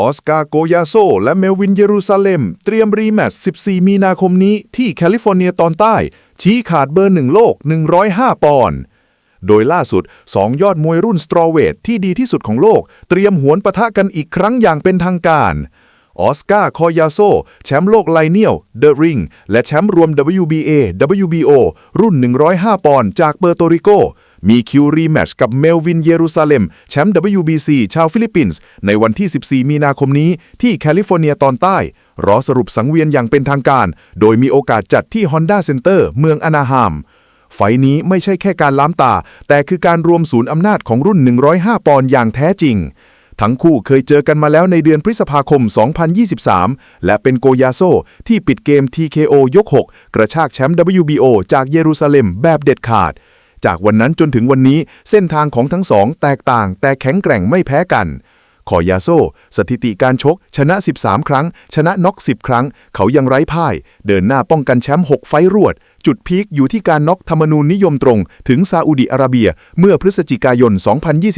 ออสการ์โกยาโซ และเมลวินเยรูซาเล็ม เตรียมรีแมตช์ 14 มีนาคมนี้ที่แคลิฟอร์เนียตอนใต้ ชี้ขาดเบอร์หนึ่งโลก 105 ปอนด์โดยล่าสุด 2 ยอดมวยรุ่นสตรอเวทที่ดีที่สุดของโลก เตรียมหวนปะทะกันอีกครั้งอย่างเป็นทางการออสการ์คอยาโซ แชมป์โลกไลเนียลเดอะริงและแชมป์รวม WBA WBO รุ่น 105 ปอนด์จากเปอร์โตริโก มีคิวรีแมชกับเมลวินเยรูซาเล็มแชมป์ WBC ชาวฟิลิปปินส์ ในวันที่ 14 มีนาคมนี้ที่แคลิฟอร์เนียตอนใต้ รอสรุปสังเวียนอย่างเป็นทางการ โดยมีโอกาสจัดที่ Honda Center เมืองอนาฮามไฟล์นี้ไม่ใช่แค่การล้ามตา แต่คือการรวมศูนย์อำนาจของรุ่น 105 ปอนด์อย่างแท้จริง ทั้งคู่เคยเจอกันมาแล้วในเดือนพฤษภาคม 2023 และเป็นโกยาโซที่ปิดเกม TKO ยก 6 กระชากแชมป์ WBO จากเยรูซาเล็มแบบเด็ดขาด จากวันนั้นจนถึงวันนี้เส้นทางของทั้งสองแตกต่าง แต่แข็งแกร่งไม่แพ้กันขอยาโซ สถิติการชก ชนะ 13 ครั้ง ชนะน็อก 10 ครั้ง เขายังไร้พ่าย เดินหน้าป้องกันแชมป์ 6 ไฟต์รวด จุดพีคอยู่ที่การน็อกธรรมนูญนิยมตรง ถึงซาอุดิอาระเบีย เมื่อพฤศจิกายน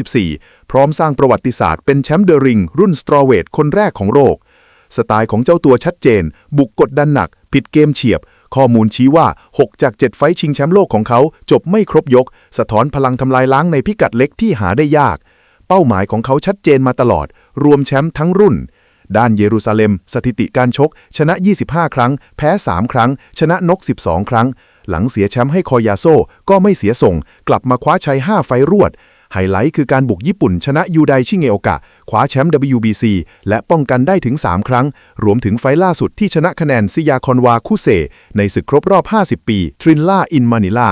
2024 พร้อมสร้างประวัติศาสตร์เป็นแชมป์เดอะริง รุ่นสตรอเวทคนแรกของโลกสไตล์ของเจ้าตัวชัดเจน บุกกดดันหนัก ผิดเกมเฉียบ ข้อมูลชี้ว่า 6 จาก 7 ไฟชิงแชมป์โลกของเขาจบไม่ครบยก สะท้อนพลังทำลายล้างในพิกัดเล็กที่หาได้ยาก เป้าหมายของเขาชัดเจนมาตลอด รวมแชมป์ทั้งรุ่น ด้านเยรูซาเล็ม สถิติการชก ชนะ 25 ครั้ง แพ้ 3 ครั้ง ชนะนก 12 ครั้ง หลังเสียแชมป์ให้คอยาโซก็ไม่เสียส่ง กลับมาคว้าชัย 5 ไฟรวด ไฮไลท์คือการบุกญี่ปุ่นชนะยูไดชิเงโอกะคว้าแชมป์ WBC และป้องกันได้ถึง 3 ครั้ง รวมถึงไฟล์ล่าสุดที่ชนะคะแนนซิยาคอนวาคุเซในศึกครบรอบ 50 ปีทรินล่าอินมานิลา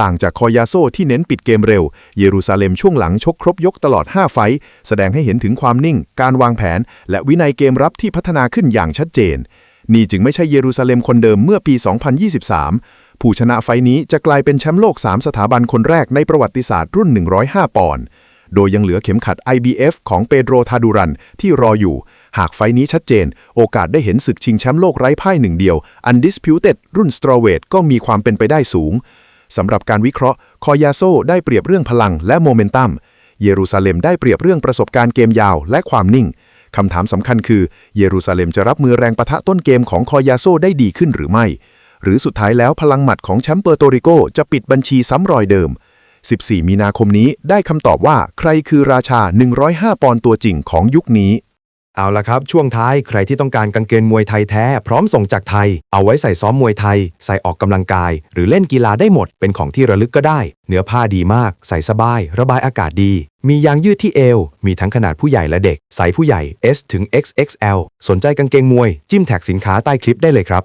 ต่างจากคอยาโซที่เน้นปิดเกมเร็ว เยรูซาเล็มช่วงหลังชกครบยกตลอด 5 ไฟต์แสดงให้เห็นถึงความนิ่ง การวางแผน และวินัยเกมรับที่พัฒนาขึ้นอย่างชัดเจน นี่จึงไม่ใช่เยรูซาเล็มคนเดิมเมื่อปี 2023 ผู้ชนะไฟต์นี้จะกลายเป็นแชมป์โลก 3 สถาบันคนแรกในประวัติศาสตร์รุ่น 105 ปอนด์ โดยยังเหลือเข็มขัด IBF ของเปโดรทาดูรันที่รออยู่ หากไฟต์นี้ชัดเจน โอกาสได้เห็นศึกชิงแชมป์โลกไร้พ่ายหนึ่งเดียว Undisputed รุ่นสตรอเวทก็มีความเป็นไปได้สูง สำหรับการวิเคราะห์ คอยาโซได้เปรียบเรื่องพลังและโมเมนตัม เยรูซาเล็มได้เปรียบเรื่องประสบการณ์เกมยาวและความนิ่งคำถามสำคัญคือ เยรูซาเล็มจะรับมือแรงประทะต้นเกมของคอยาโซได้ดีขึ้นหรือไม่ หรือสุดท้ายแล้วพลังหมัดของแชมป์เปอร์โตริโกจะปิดบัญชีซ้ำรอยเดิม 14 มีนาคมนี้ได้คำตอบว่าใครคือราชา 105 ปอนด์ตัวจริงของยุคนี้ เอาละครับ ช่วงท้ายใครที่ต้องการกางเกงมวยไทยแท้ พร้อมส่งจากไทย เอาไว้ใส่ซ้อมมวยไทย ใส่ออกกำลังกาย หรือเล่นกีฬาได้หมด เป็นของที่ระลึกก็ได้ เนื้อผ้าดีมาก ใส่สบาย ระบายอากาศดี มียางยืดที่เอว มีทั้งขนาดผู้ใหญ่และเด็ก ใส่ผู้ใหญ่ S ถึง XXL สนใจกางเกงมวย จิ้มแท็กสินค้าใต้คลิปได้เลยครับ